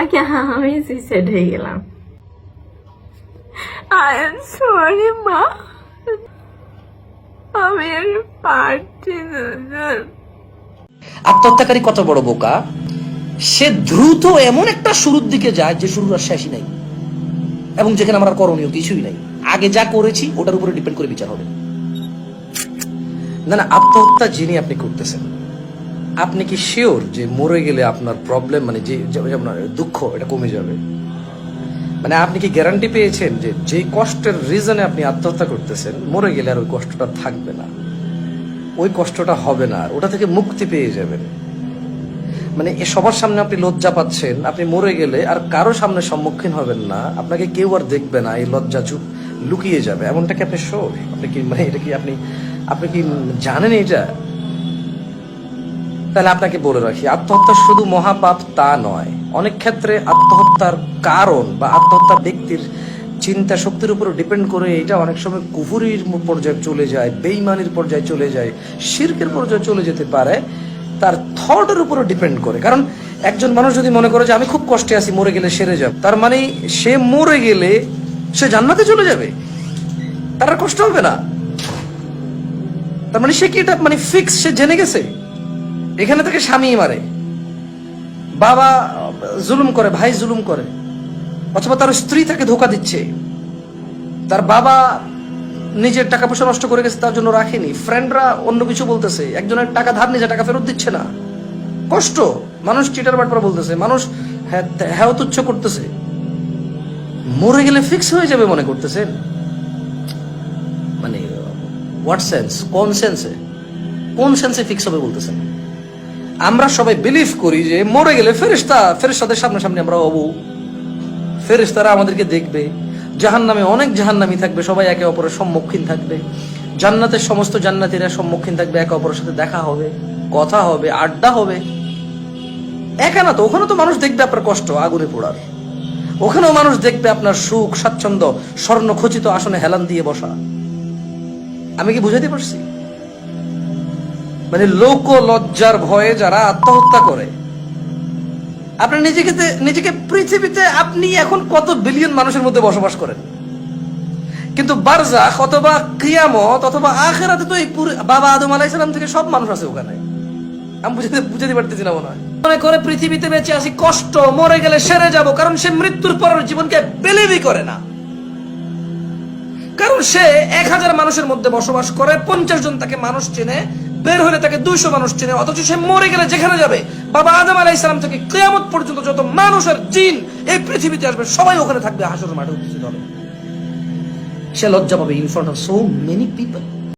আগে আমি সুইসাইড হয়ে গেলাম। আই এম সরি মা। আমি পারছি না আত্মহত্যাকারী কত বড় বোকা? সে দ্রুত এমন একটা শুরুর দিকে যায় যে শুরুর আর শেষই নাই। এবং যেখানে আমার করণীয় কিছুই নাই। আগে যা করেছি, ওটার উপরে ডিপেন্ড করে বিচার হবে। না না, আত্মহত্যা যিনি আপনি করতেছেন আপনি কি শিওর যে মরে গেলে আপনার প্রবলেম মানে যে আপনার দুঃখ, এটা কমে যাবে? মানে আপনি কি গ্যারান্টি পেয়েছেন যে যে কষ্টের রিজনে আপনি আত্মহত্যা করতেছেন, মরে গেলে আর ওই কষ্টটা থাকবে না? ওই কষ্টটা হবে না ওটা থেকে মুক্তি পেয়ে যাবেন। মানে এ সবার সামনে আপনি লজ্জা পাচ্ছেন, আপনি মরে গেলে আর কারও সামনে সম্মুখীন হবেন না, আপনাকে কেউ আর দেখবে না, এই লজ্জা চুপ লুকিয়ে যাবে। এমনটা কি আপনি শোর আপনি কি মানে এটা কি আপনি আপনি কি জানেন এটা? তাহলে আপনাকে বলে রাখি, আত্মহত্যা শুধু মহাপাপ তা নয়। অনেক ক্ষেত্রে আত্মহত্যার কারণ বা আত্মহত্যা ব্যক্তির চিন্তা শক্তির উপর ডিপেন্ড করে এটা অনেক সময় কুফুরির পর্যায়ে চলে যায় বেইমানির পর্যায়ে চলে যায়, শিরকের পর্যায়ে চলে যেতে পারে, তার থটের উপর ডিপেন্ড করে। কারণ একজন মানুষ যদি মনে করে যে আমি খুব কষ্টে আছি, মরে গেলে সেরে যাব, তার মানে সে মরে গেলে সে জান্নাতে চলে যাবে। তার কষ্ট হবে না। তার মানে সে কি এটা মানে ফিক্স সে জেনে গেছে? এখানে তাকে স্বামী মারে। বাবা জুলুম করে, ভাই জুলুম করে। অথবা তার স্ত্রী তাকে ধোকা দিচ্ছে। তার বাবা নিজের টাকা পয়সা নষ্ট করে গেছে, তার জন্য রাখেনি। ফ্রেন্ডরা অন্য কিছু বলতেছে। একজনের টাকা ধার নিজে টাকা ফেরত দিচ্ছে না। কষ্ট। মানুষ চিটার বাটপার বলতেছে। মানুষ হ্যাঁ হ্যাঁ তুচ্ছ করতেছে। মরে গেলে ফিক্স হয়ে যাবে মনে করতেছেন? মানে হোয়াট সেন্স কোন সেন্সে কোন সেন্সে ফিক্স হবে বলতেছেন? আমরা সবাই বিলিভ করি যে মরে গেলে ফেরিস্তা ফেরিস্তাদের সামনে সামনে আমরা হব। ফেরিস্তারা আমাদেরকে দেখবে। জাহান নামে অনেক জাহান্নামী থাকবে, সবাই একে অপরের সম্মুখীন থাকবে। জান্নাতের সমস্ত জান্নাতীরা সম্মুখীন থাকবে, একে অপরের সাথে দেখা হবে, কথা হবে, আড্ডা হবে। একা না তো ওখানে তো মানুষ দেখবে আপনার কষ্ট, আগুনে পোড়ার। ওখানেও মানুষ দেখবে আপনার সুখ, স্বাচ্ছন্দ্য স্বর্ণ খচিত আসনে হেলান দিয়ে বসা। আমি কি বুঝাতে পারছি? মানে লোক লজ্জার ভয়ে যারা আত্মহত্যা করে। আপনি নিজেকে নিজেকে পৃথিবীতে আপনি এখন কত বিলিয়ন মানুষের মধ্যে বসবাস করেন। কিন্তু বারজাখ অথবা কিয়ামত অথবা আখেরাতে তো এই বাবা আদম আলাইসালাম থেকে সব মানুষ আছে ওখানে। আমি বুঝাতে বুঝাতে পারতেছি না মনে হয়। মনে করে পৃথিবীতে বেঁচে আছি, কষ্ট, মরে গেলে সেরে যাব, কারণ সে মৃত্যুর পরের জীবনকে বিলিভই করে না। কারণ সে এক হাজার মানুষের মধ্যে বসবাস করে, পঞ্চাশ জন তাকে মানুষ চেনে বের হলে তাকে দুইশো মানুষ চেনে, অথচ সে মরে গেলে যেখানে যাবে? বাবা আদম আলাহ ইসলাম থেকে কেয়ামত পর্যন্ত যত মানুষ আর জিন এই পৃথিবীতে আসবে, সবাই ওখানে থাকবে হাসর মাঠে উপস্থিত হবে। সে লজ্জা পাবে in of so many people